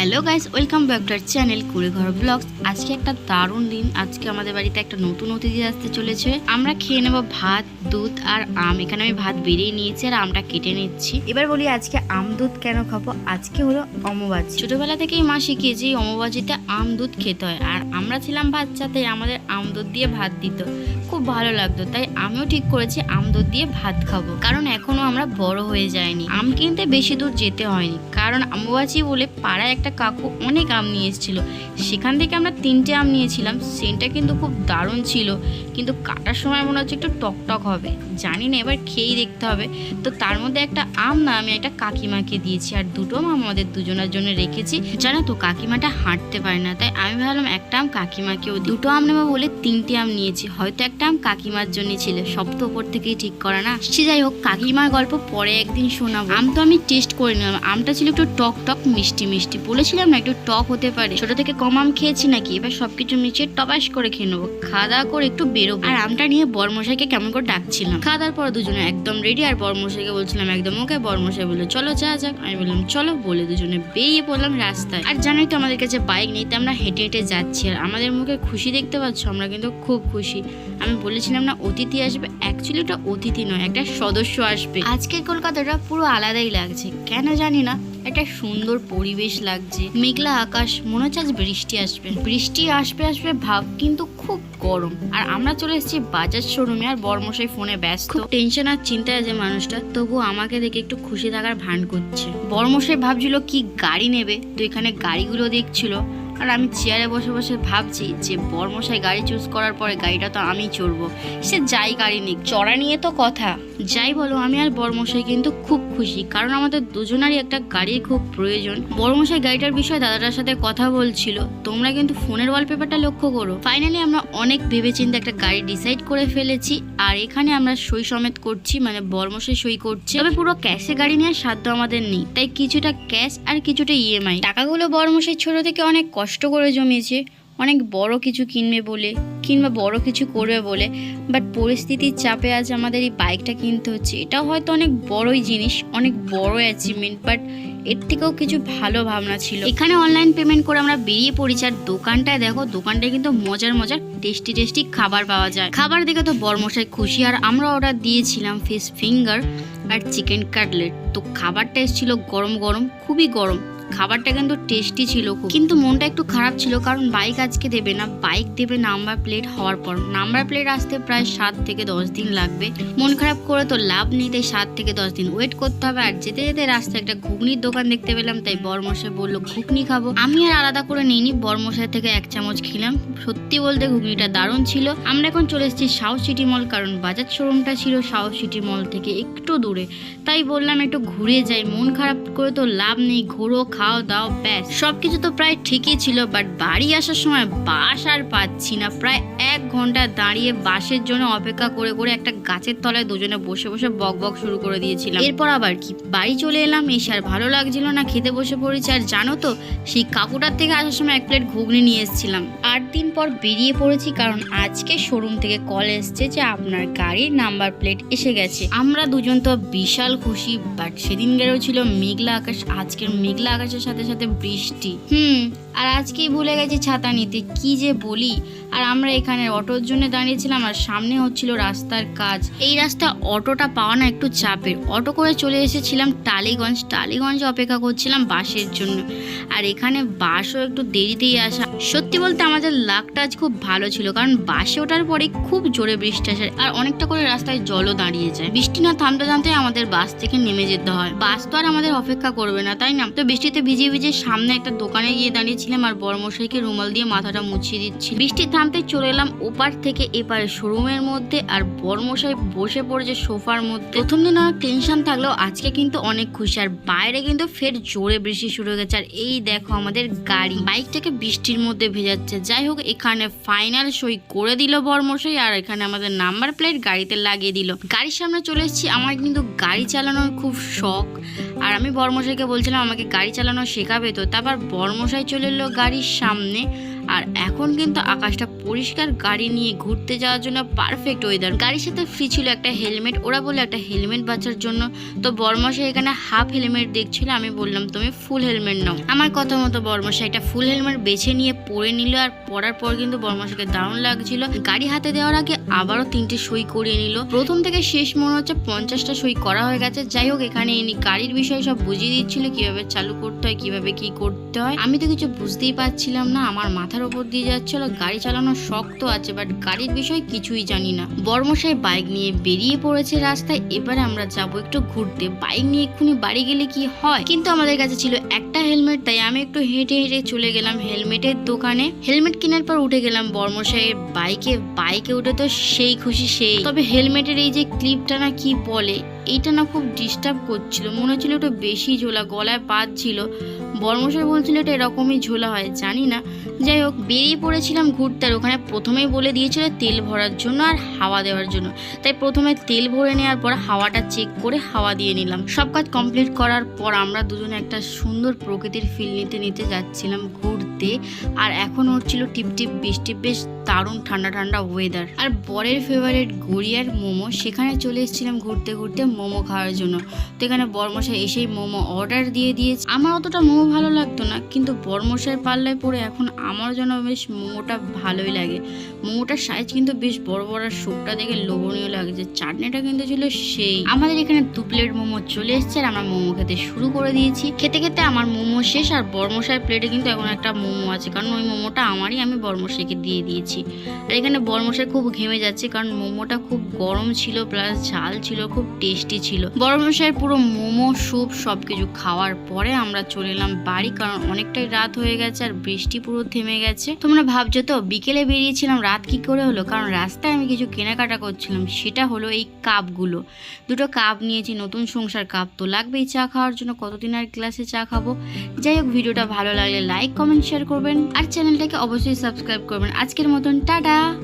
Hello guys welcome back to our channel Kureghar vlogs আজকে একটা দারুণ দিন। আজকে আমাদের বাড়িতে একটা নতুন অতিথি আসতে চলেছে। আমরা খেয়ে নেব ভাত দুধ আর আম। এখানে আমি ভাত বেরিয়ে নিয়েছি আর আমটা কেটে নিচ্ছি। এবার বলি আজকে আম দুধ কেন খাব? আজকে হলো অমাবাসী ছোটবেলা থেকেই মা শিখিয়েছে এই অমাবাসীতে আম দুধ খেতে হয়। আর আমরা ছিলাম বাচ্চা তাই আমাদের আম দুধ দিয়ে ভাত দিত। খুব ভালো লাগতো। তাই আমিও ঠিক করেছি, আম দুধ দিয়ে ভাত খাব। কারণ এখনও আমরা বড় হয়ে যায়নি আম কিনতে বেশি দূর যেতে হয়নি। কারণ আমবাচি বলে পাড়ায় একটা কাকু অনেক আম নিয়ে এসেছিল। সেখান থেকে আমরা তিনটে আম নিয়েছিলাম। সেন্টটা কিন্তু খুব দারুণ ছিল। কিন্তু কাটার সময় মনে হচ্ছে একটু টকটক হবে। জানি না, এবার খেয়েই দেখতে হবে। তো তার মধ্যে একটা আম না, আমি একটা কাকিমাকে দিয়েছি। আর দুটো আম আমাদের দুজনের জন্য রেখেছি। জানো তো, কাকিমাটা হাঁটতে পারে না। তাই আমি ভাবলাম একটা আম কাকিমাকেও দুটো আম নেব বলে তিনটে আম নিয়েছি। হয়তো একটা আম কাকিমার জন্য ছিল। সব তো ওপর থেকেই ঠিক করা না। সে যাই হোক, কাকিমার গল্প পরে একদিন শোনাবো। আম তো আমি টেস্ট করে নিলাম। আমটা ছিল একটু টক টক মিষ্টি মিষ্টি। বলেছিলাম না একটু টক হতে পারে। ছোট থেকে কম আম খেয়েছি নাকি? এবার সবকিছু মিশিয়ে টপাস করে খেয়ে নেব। খাওয়া দাওয়া করে একটু বেরোবো। আর আমটা নিয়ে বরমশাইকে কেমন করে ডাকছিলাম। খাওয়া দাওয়ার পর দুজনে একদম রেডি আর বরমশাইকে বলছিলাম একদম, ওকে বরমশাই বলল চলো যা যাক। আমি বললাম, চলো, বলে দুজনে বেরিয়ে পড়লাম রাস্তায়। আর জানোই তো আমাদের কাছে বাইক নেই তো আমরা হেঁটে হেঁটে যাচ্ছি। আর আমাদের মুখে খুশি দেখতে পাচ্ছ, আমরা কিন্তু খুব খুশি। আমি বলেছিলাম না, অতিথি আসবে। অ্যাকচুয়ালি এটা অতিথি নয়, একটা সদস্য আসবে। আজকের কলকাতাটা পুরো আলাদাই লাগছে, কেন জানি না, একটা সুন্দর পরিবেশ লাগছে। মেঘলা আকাশ, মনে হচ্ছে আজ বৃষ্টি আসবে। বৃষ্টি আসবে আসবে ভাব, কিন্তু খুব গরম। আর আমরা চলে এসেছি বাজার শোরুমে, আর বর্মশাই ফোনে ব্যস্ত। টেনশন আর চিন্তায় আছে মানুষটা, তবু আমাকে দেখে একটু খুশি থাকার ভান করছে। বর্মশাই ভাবছিল, কি গাড়ি নেবে? তো এখানে গাড়িগুলো দেখছিল। আর আমি চেয়ারে বসে বসে ভাবছি যে বর্মশাই গাড়ি চুজ করার পরে গাড়িটা তো আমি চড়বো। সে যাই গাড়ি নিক, চড়া নিয়ে তো কথা। যাই বলো, আমি আর বর্মশাই কিন্তু খুব খুশি, কারণ আমাদের দুজনারই একটা গাড়ির খুব প্রয়োজন। বর্মশাই গাড়িটার বিষয়ে দাদাটার সাথে কথা বলছিল। তোমরা কিন্তু ফোনের ওয়ালপেপারটা লক্ষ্য করো। ফাইনালি আমরা অনেক ভেবেচিন্তে একটা গাড়ি ডিসাইড করে ফেলেছি, আর এখানে আমরা সই সমেত করছি মানে বর্মশাই সই করছে। তবে পুরো ক্যাশে গাড়ি নেওয়ার সাধ্য আমাদের নেই, তাই কিছুটা ক্যাশ আর কিছুটা ইএমআই টাকাগুলো বর্মশাই ছোট থেকে অনেক কষ্ট করে জমিয়েছে। অনেক বড় কিছু কিনবে বলে, কিংবা বড় কিছু করবে বলে বাট পরিস্থিতির চাপে আজ আমাদের এই বাইকটা কিনতে হচ্ছে। এটাও হয়তো অনেক বড়ই জিনিস, অনেক বড় অ্যাচিভমেন্ট বাট এর থেকেও কিছু ভালো ভাবনা ছিল। এখানে অনলাইন পেমেন্ট করে আমরা বেরিয়ে পড়েছি, আর দোকানটায় দেখো, দোকানটায় কিন্তু মজার মজার টেস্টি টেস্টি খাবার পাওয়া যায়। খাবার দেখে তো বরমশাই খুশি, আর আমরা অর্ডার দিয়েছিলাম ফিশ ফিঙ্গার আর চিকেন কাটলেট তো খাবারটা এসেছিল গরম গরম, খুবই গরম। খাবারটা কিন্তু টেস্টি ছিল খুব। কিন্তু মনটা একটু খারাপ ছিল কারণ বাইক আজকে দেবে না। বাইক দেবে নাম্বার প্লেট হওয়ার পর। নাম্বার প্লেট আসতে প্রায় সাত থেকে দশ দিন লাগবে। মন খারাপ করে তো লাভ নেই, তাই সাত থেকে দশ দিন ওয়েট করতে হবে। আর যেতে যেতে রাস্তায় একটা ঘুগনির দোকান দেখতে পেলাম, তাই বরমশাই বলল, ঘুগনি খাব। আমি আর আলাদা করে নিইনি, বরমশাই থেকে এক চামচ খেলাম। সত্যি বলতে ঘুগনিটা দারুণ ছিল। আমরা এখন চলে এসেছি সাউথ সিটি মল, কারণ বাজার শোরুমটা ছিল সাউথ সিটি মল থেকে একটু দূরে। তাই বললাম একটু ঘুরে যাই। মন খারাপ করে তো লাভ নেই, ঘোরো খাও দাও ব্যাস। সবকিছু তো প্রায় ঠিকই ছিল বাট বাড়ি আসার সময় বাস আর পাচ্ছি না। প্রায় এক ঘণ্টা দাঁড়িয়ে বাসের জন্য অপেক্ষা করে করে একটা গাছের তলায় দুজনে বসে বসে বক বক শুরু করে দিয়েছিলাম। এরপর আবার কি? বাড়ি চলে এলাম এসে আর ভালো লাগছিল না, খেতে বসে পড়েছি। আর জানো তো, সেই কাকুটার থেকে আসার সময় এক প্লেট ঘুগনি নিয়ে এসেছিলাম। আট দিন পর বেরিয়ে পড়েছি, কারণ আজকে শোরুম থেকে কল এসছে যে আপনার গাড়ির নাম্বার প্লেট এসে গেছে। আমরা দুজন তো বিশাল খুশি বাট সেদিন গেলেও ছিল মেঘলা আকাশ, আজকের মেঘলা সাথে সাথে বৃষ্টি। হুম। আর আজকেই ভুলে গেছি ছাতা নিতে। কি যে বলি? আর আমরা এখানে অটোর জন্য দাঁড়িয়েছিলাম আর সামনে হচ্ছিল রাস্তার কাজ। এই রাস্তা অটোটা পাওয়া না একটু চাপের। অটো করে চলে এসেছিলাম টালিগঞ্জ। টালিগঞ্জে অপেক্ষা করছিলাম বাসের জন্য। আর এখানে বাসও একটু দেরিতেই আসা। সত্যি বলতে আমাদের লাকটা আজ খুব ভালো ছিল, কারণ বাসে ওঠার পরে খুব জোরে বৃষ্টি আসে আর অনেকটা করে রাস্তায় জলও দাঁড়িয়ে যায়। বৃষ্টি না থামতে থামতে আমাদের বাস থেকে নেমে যেতে হয়। বাস তো আর আমাদের অপেক্ষা করবে না, তাই না? তো বৃষ্টিতে ভিজে ভিজে সামনে একটা দোকানে গিয়ে দাঁড়িয়েছিলাম আর বড়মশাইকে রুমাল দিয়ে মাথাটা মুছিয়ে দিচ্ছি। বৃষ্টি থামতে চলে এলাম ওপার থেকে এপারে শোরুমের মধ্যে আর বড়মশাই বসে পড়েছে সোফার মধ্যে। প্রথম দিন অনেক টেনশন থাকলেও আজকে কিন্তু অনেক খুশি। আর বাইরে কিন্তু ফের জোরে বৃষ্টি শুরু হয়ে গেছে। আর এই দেখো আমাদের গাড়ি। বাইকটাকে বৃষ্টির মধ্যে ভেজাচ্ছে। যাই হোক, এখানে ফাইনাল সই করে দিল বর্মশাই আর এখানে আমাদের নাম্বার প্লেট গাড়িতে লাগিয়ে দিল। গাড়ির সামনে চলে এসেছি। আমার কিন্তু গাড়ি চালানোর খুব শখ। আর আমি বর্মশাইকে বলছিলাম, আমাকে গাড়ি চালানো শেখাবে তো? তারপর বর্মশাই চলে এলো গাড়ির সামনে। আর এখন কিন্তু আকাশটা পরিষ্কার গাড়ি নিয়ে ঘুরতে যাওয়ার জন্য পারফেক্ট ওয়েদার গাড়ির সাথে ফ্রি ছিল একটা হেলমেট ওরা বলল একটা হেলমেট বাঁচার জন্য। তো বর্মশাই এখানে হাফ হেলমেট দেখছিল, আমি বললাম, তুমি ফুল হেলমেট নাও। আমার কথা মতো বর্মশাই একটা ফুল হেলমেট বেছে নিয়ে পরে নিল, আর পরার পর কিন্তু বর্মশাইকে দারুণ লাগছিল। গাড়ি হাতে দেওয়ার আগে আবারও তিনটে সই করিয়ে নিল। প্রথম থেকে শেষ মনে হচ্ছে পঞ্চাশটা সই করা হয়ে গেছে। যাই হোক, এখানে ইনি গাড়ির বিষয়ে সব বুঝিয়ে দিচ্ছিল, কীভাবে চালু করতে হয়, কীভাবে কি করতে হয়। আমি তো কিছু বুঝতেই পারছিলাম না, আমার মাথার উপর দিয়ে যাচ্ছিল গাড়ি চালানো শক্ত আছে বাট গাড়ির বিষয়ে কিছুই জানি না। বর্মশাই বাইক নিয়ে বেরিয়ে পড়েছে রাস্তায়, এবারে আমরা যাব একটু ঘুরতে। বাইক নিয়ে এক্ষুনি বাড়ি গেলে কি হয়? কিন্তু আমাদের কাছে ছিল একটা হেলমেট তাই আমি একটু হেঁটে হেঁটে চলে গেলাম হেলমেটের দোকানে। হেলমেট কেনার পর উঠে গেলাম বর্মশাইয়ের বাইকে বাইকে উঠে তো সেই খুশি সেই। তবে হেলমেটের এই যে ক্লিপটা না কি বলে, এইটা না খুব ডিস্টার্ব করছিল। মনে হচ্ছিল একটু বেশি ঝোলা, গলায় পাত ছিল। বর্মশাই বলছিল এটা এরকমই ঝোলা হয়, জানি না। যাই হোক, বেরিয়ে পড়েছিলাম ঘুরতে, আর ওখানে প্রথমেই বলে দিয়েছিল তেল ভরার জন্য আর হাওয়া দেওয়ার জন্য। তাই প্রথমে তেল ভরে নেওয়ার পর হাওয়াটা চেক করে হাওয়া দিয়ে নিলাম। সব কাজ কমপ্লিট করার পর আমরা দুজনে একটা সুন্দর প্রকৃতির ফিল নিতে নিতে যাচ্ছিলাম ঘুরতে। আর এখন হচ্ছিল টিপ টিপ বৃষ্টি, বেশ দারুণ ঠান্ডা ঠান্ডা ওয়েদার আর বরের ফেভারিট গড়িয়ার মোমো, সেখানে চলে এসেছিলাম ঘুরতে ঘুরতে মোমো খাওয়ার জন্য। তো এখানে বর্মশাই এসেই মোমো অর্ডার দিয়ে দিয়েছে। আমার অতটা মোমো ভালো লাগতো না, কিন্তু বর্মশাই পাল্লায় পড়ে এখন আমার জন্য বেশ মোমোটা ভালোই লাগে। মোমোটার সাইজ কিন্তু বেশ বড় বড় আর সুপটা দেখে লোভনীয় লাগছে চাটনিটা কিন্তু ছিল সেই। আমাদের এখানে দু প্লেট মোমো চলে এসেছে, আর আমরা মোমো খেতে শুরু করে দিয়েছি। খেতে খেতে আমার মোমো শেষ, আর বর্মশাই প্লেটে কিন্তু এখন একটা মোমো আছে, কারণ ওই মোমোটা আমারই, আমি বর্মশাইকে দিয়ে দিয়েছি। আর এখানে বর্মশাই খুব ঘেমে যাচ্ছে, কারণ মোমোটা খুব গরম ছিল, প্লাস ঝাল ছিল, খুব টেস্টি ছিল। বর্মশাইয়ের পুরো মোমো, স্যুপ সব কিছু খাওয়ার পরে আমরা চলে এলাম বাড়ি, কারণ অনেকটাই রাত হয়ে গেছে আর বৃষ্টি পুরো থেমে গেছে। তোমরা ভাবছ তো, বিকেলে বেরিয়েছিলাম, রাত কি করে হলো? কারণ রাস্তায় আমি কিছু কেনাকাটা করছিলাম, সেটা হলো এই কাপগুলো। দুটো কাপ নিয়েছি, নতুন সংসার কাপ, তো লাগবেই চা খাওয়ার জন্য, কতদিন আর ক্লাসে চা খাব? যাই হোক, ভিডিওটা ভালো লাগলে লাইক কমেন্ট শেয়ার করবেন আর চ্যানেলটাকে অবশ্যই সাবস্ক্রাইব করবেন। আজকের মতন টাটা!